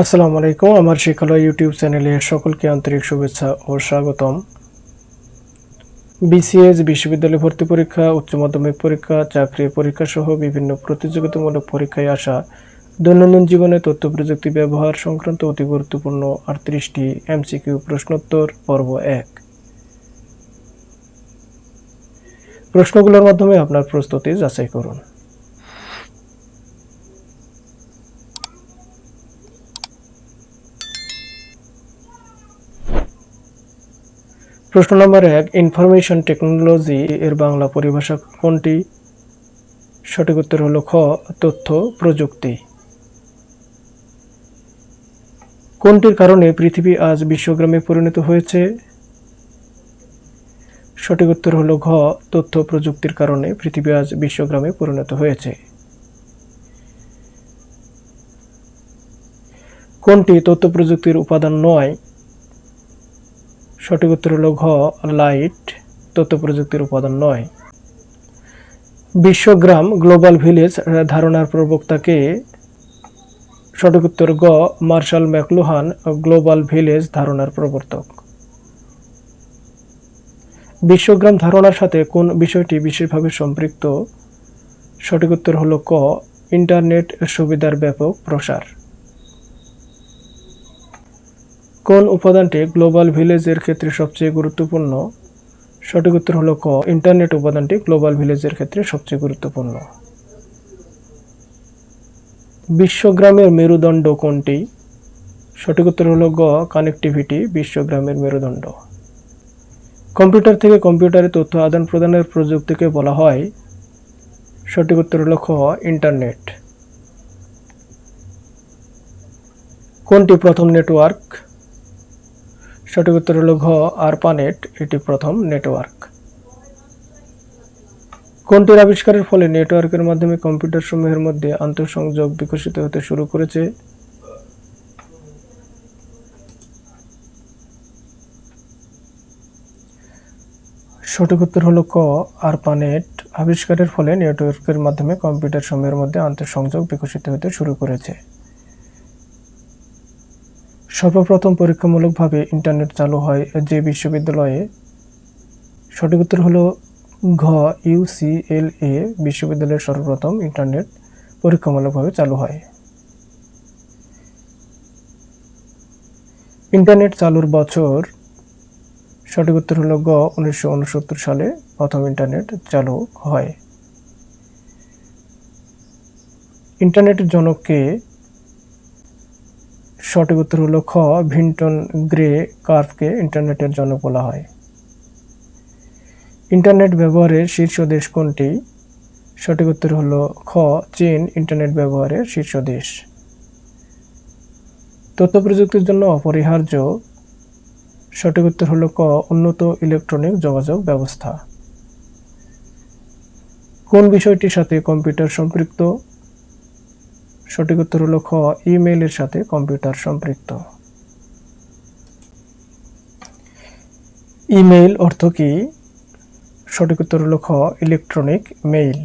আসসালামু আলাইকুম, আমার শিক্ষালয় ইউটিউব চ্যানেলে সকলকে আন্তরিক শুভেচ্ছা ও স্বাগতম। বিসিএস বিশ্ববিদ্যালয় ভর্তি পরীক্ষা, উচ্চ মাধ্যমিক পরীক্ষা, চাকরি পরীক্ষা সহ বিভিন্ন প্রতিযোগিতামূলক পরীক্ষায় আসা দৈনন্দিন জীবনে তথ্য প্রযুক্তি ব্যবহার সংক্রান্ত অতি গুরুত্বপূর্ণ আটত্রিশটি এমসিকিউ প্রশ্নোত্তর, পর্ব এক। প্রশ্নগুলোর মাধ্যমে আপনার প্রস্তুতি যাচাই করুন। প্রশ্ন নম্বর এক ইনফরমেশন টেকনোলজি এর বাংলা পরিভাষা কোনটি? সঠিক উত্তর হলো খ, তথ্য, প্রযুক্তি। কোনটির কারণে পৃথিবী আজ বিশ্বগ্রামে পরিণত হয়েছে? সঠিক উত্তর হলো ঘ, তথ্য, প্রযুক্তির কারণে পৃথিবী আজ বিশ্বগ্রামে পরিণত হয়েছে। কোনটি তথ্য প্রযুক্তির উপাদান নয়? সঠিক উত্তর হল ঘ, লাইট, তথ্য প্রযুক্তির উপাদান নয়। বিশ্বগ্রাম গ্লোবাল ভিলেজ ধারণার প্রবক্তাকে সঠিক উত্তর গ মার্শাল ম্যাকলুহান, গ্লোবাল ভিলেজ ধারণার প্রবর্তক। বিশ্বগ্রাম ধারণার সাথে কোন বিষয়টি বিশেষভাবে সম্পৃক্ত? সঠিক উত্তর হল ক, ইন্টারনেট সুবিধার ব্যাপক প্রসার। কোন উপাদানটি গ্লোবাল ভিলেজের ক্ষেত্রে সবচেয়ে গুরুত্বপূর্ণ? সঠিক উত্তর হলো ক। ইন্টারনেট উপাদানটি গ্লোবাল ভিলেজের ক্ষেত্রে সবচেয়ে গুরুত্বপূর্ণ। বিশ্বগ্রামের মেরুদণ্ড কোনটি? সঠিক উত্তর হলো গ, কানেক্টিভিটি, বিশ্বগ্রামের মেরুদণ্ড। কম্পিউটার থেকে কম্পিউটারে তথ্য আদান প্রদানের প্রযুক্তিকে বলা হয়। সঠিক উত্তর হলো খ, ইন্টারনেট। কোনটি প্রথম নেটওয়ার্ক? সঠিক উত্তর হলো ঘ আরপানেট এটি প্রথম নেটওয়ার্ক কোনটির আবিষ্কারের ফলে নেটওয়ার্কের মাধ্যমে কম্পিউটার সমূহের মধ্যে আন্তঃসংযোগ বিকশিত হতে শুরু করেছে? সঠিক উত্তর হলো ক আরপানেট আবিষ্কারের ফলে নেটওয়ার্কের মাধ্যমে কম্পিউটার সমূহের মধ্যে আন্তঃসংযোগ বিকশিত হতে শুরু করেছে। সর্বপ্রথম পরীক্ষামূলকভাবে ইন্টারনেট চালু হয় যে বিশ্ববিদ্যালয়ে। সঠিক উত্তর হলো ঘ ইউসিএলএ বিশ্ববিদ্যালয়ের সর্বপ্রথম ইন্টারনেট পরীক্ষামূলকভাবে চালু হয়। ইন্টারনেট চালুর বছর সঠিক উত্তর হলো গ, উনিশশো উনসত্তর সালে প্রথম ইন্টারনেট চালু হয়। ইন্টারনেটের জনককে সঠিক উত্তর হলো খ, ভিন্টন গ্রে কার্ভকে ইন্টারনেটের জন্য বলা হয়। ইন্টারনেট ব্যবহারের শীর্ষ দেশ কোনটি? সঠিক উত্তর হলো খ, চীন, ইন্টারনেট ব্যবহারের শীর্ষ দেশ। তথ্য প্রযুক্তির জন্য অপরিহার্য। সঠিক উত্তর হলো ক, উন্নত ইলেকট্রনিক যোগাযোগ ব্যবস্থা। কোন বিষয়টির সাথে কম্পিউটার সম্পৃক্ত? সঠিক উত্তর হলো খ, ইমেইলের সাথে কম্পিউটার সম্পৃক্ত। ইমেইল অর্থ কি? সঠিক উত্তর হলো খ, ইলেকট্রনিক মেইল।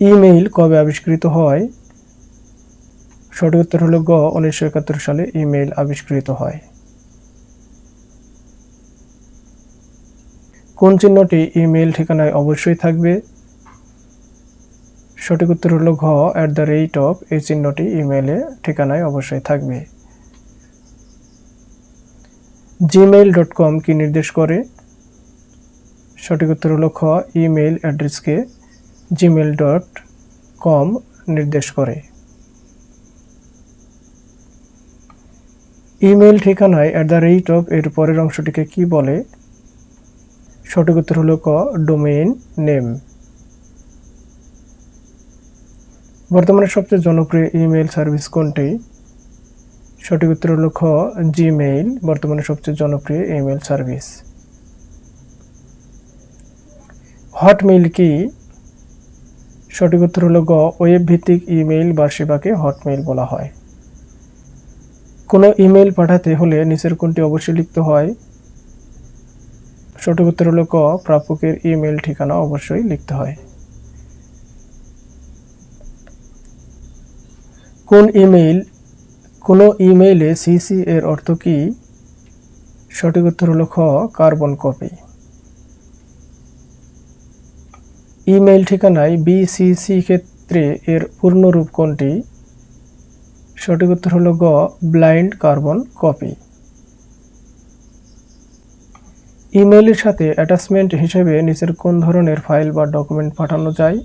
ইমেইল কবে আবিষ্কৃত হয়? সঠিক উত্তর হলো গ, উনিশশো একাত্তর সালে ইমেইল আবিষ্কৃত হয়। কোন চিহ্নটি ইমেইল ঠিকানায় অবশ্যই থাকবে? সঠিক উত্তর হলো ঘ অ্যাট দ্য রেট অফ এই চিহ্নটি ইমেইলে ঠিকানায় অবশ্যই থাকবে। জিমেইল ডট কম কি নির্দেশ করে? সঠিক উত্তর হলো খ ইমেইল অ্যাড্রেসকে জিমেইল ডট কম নির্দেশ করে। ইমেইল ঠিকানায় অ্যাট দ্য রেট অফ এর পরের অংশটিকে কি বলে? সঠিক উত্তর হলো ক ডোমেইন নেম বর্তমানে সবচেয়ে জনপ্রিয় ইমেল সার্ভিস কোনটি? সঠিক উত্তর হলো খ, জিমেইল, বর্তমানে সবচেয়ে জনপ্রিয় ইমেইল সার্ভিস। হটমেইল কি? সঠিক উত্তর হলো গ ওয়েব ভিত্তিক ইমেইল বা সেবাকে হটমেইল বলা হয়। কোনো ইমেইল পাঠাতে হলে নিচের কোনটি অবশ্যই লিখতে হয়? সঠিক উত্তর হলো ক, প্রাপকের ইমেইল ঠিকানা অবশ্যই লিখতে হয়। কোন ইমেইল, কোনো ইমেইলে সিসি এর অর্থ কি? সঠিক উত্তর হলো খ, কার্বন কপি। ইমেইল ঠিকানায় বিসিসি ক্ষেত্রে এর পূর্ণরূপ কোনটি? সঠিক উত্তর হলো গ, ব্লাইন্ড কার্বন কপি। ইমেইলের সাথে অ্যাটাচমেন্ট হিসেবে নিচের কোন ধরনের ফাইল বা ডকুমেন্ট পাঠানো যায়?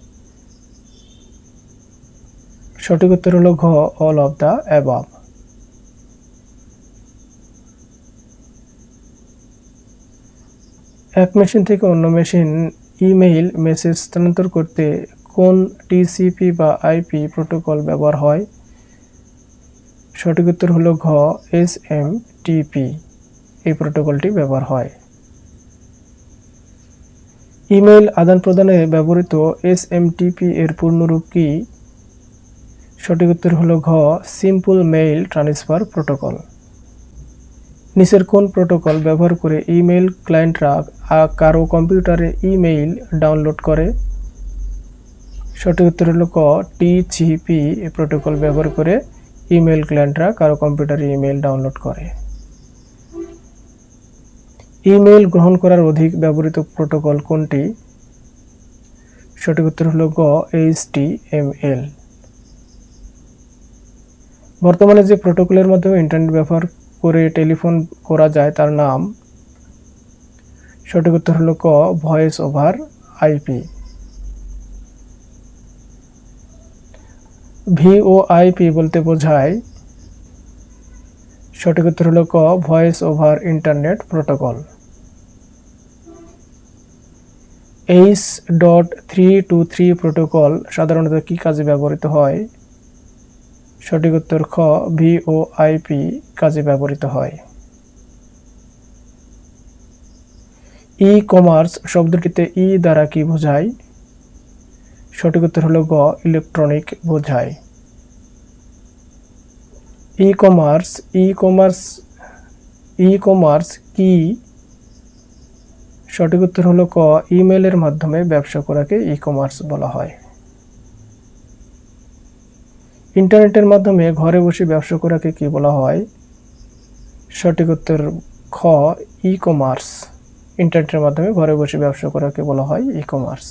সঠিক উত্তর হলো ঘ অল অফ দ্য অ্যাবাব এক মেশিন থেকে অন্য মেশিন ইমেইল মেসেজ স্থানান্তর করতে কোন টিসিপি বা আইপি প্রোটোকল ব্যবহার হয়? সঠিক উত্তর হলো ঘ, এস এম টিপি এই প্রোটোকলটি ব্যবহার হয়। ইমেইল আদান প্রদানে ব্যবহৃত এস এম টিপি এর পূর্ণরূপ কি? সঠিক উত্তর হলো ঘ সিম্পল মেইল ট্রান্সফার প্রোটোকল নিচের কোন প্রোটোকল ব্যবহার করে ইমেইল ক্লায়েন্টরা কারও কম্পিউটারে ইমেইল ডাউনলোড করে? সঠিক উত্তর হলো ক টিজিপি প্রোটোকল ব্যবহার করে ইমেইল ক্লায়েন্টরা কারও কম্পিউটারে ইমেইল ডাউনলোড করে। ইমেইল গ্রহণ করার অধিক ব্যবহৃত প্রোটোকল কোনটি? সঠিক উত্তর হলো গ এইচ টি এম এল বর্তমানে যে প্রোটোকলের মাধ্যমে ইন্টারনেট ব্যবহার করে টেলিফোন করা যায়, তার নাম সঠিক উত্তর হলো ক ভয়েস ওভার আইপি ভিওআইপি বলতে বোঝায় সঠিক উত্তর হলো ক voice over internet protocol H dot three two three protocol সাধারণত কী কাজে ব্যবহৃত হয়? সঠিক উত্তর খ, ভিওআইপি কাজে ব্যবহৃত হয়। ই কমার্স শব্দটিতে ই দ্বারা কি বোঝায়? সঠিক উত্তর হল গ, ইলেকট্রনিক বোঝায়। E commerce e commerce e commerce কি? সঠিক উত্তর হলো ক, ইমেলের মাধ্যমে ব্যবসা করাকে ই কমার্স বলা হয়। ইন্টারনেটের মাধ্যমে ঘরে বসে ব্যবসা করাকে কি বলা হয়? সঠিক উত্তর খ ই কমার্স ইন্টারনেটের মাধ্যমে ঘরে বসে ব্যবসা করাকে বলা হয় ই কমার্স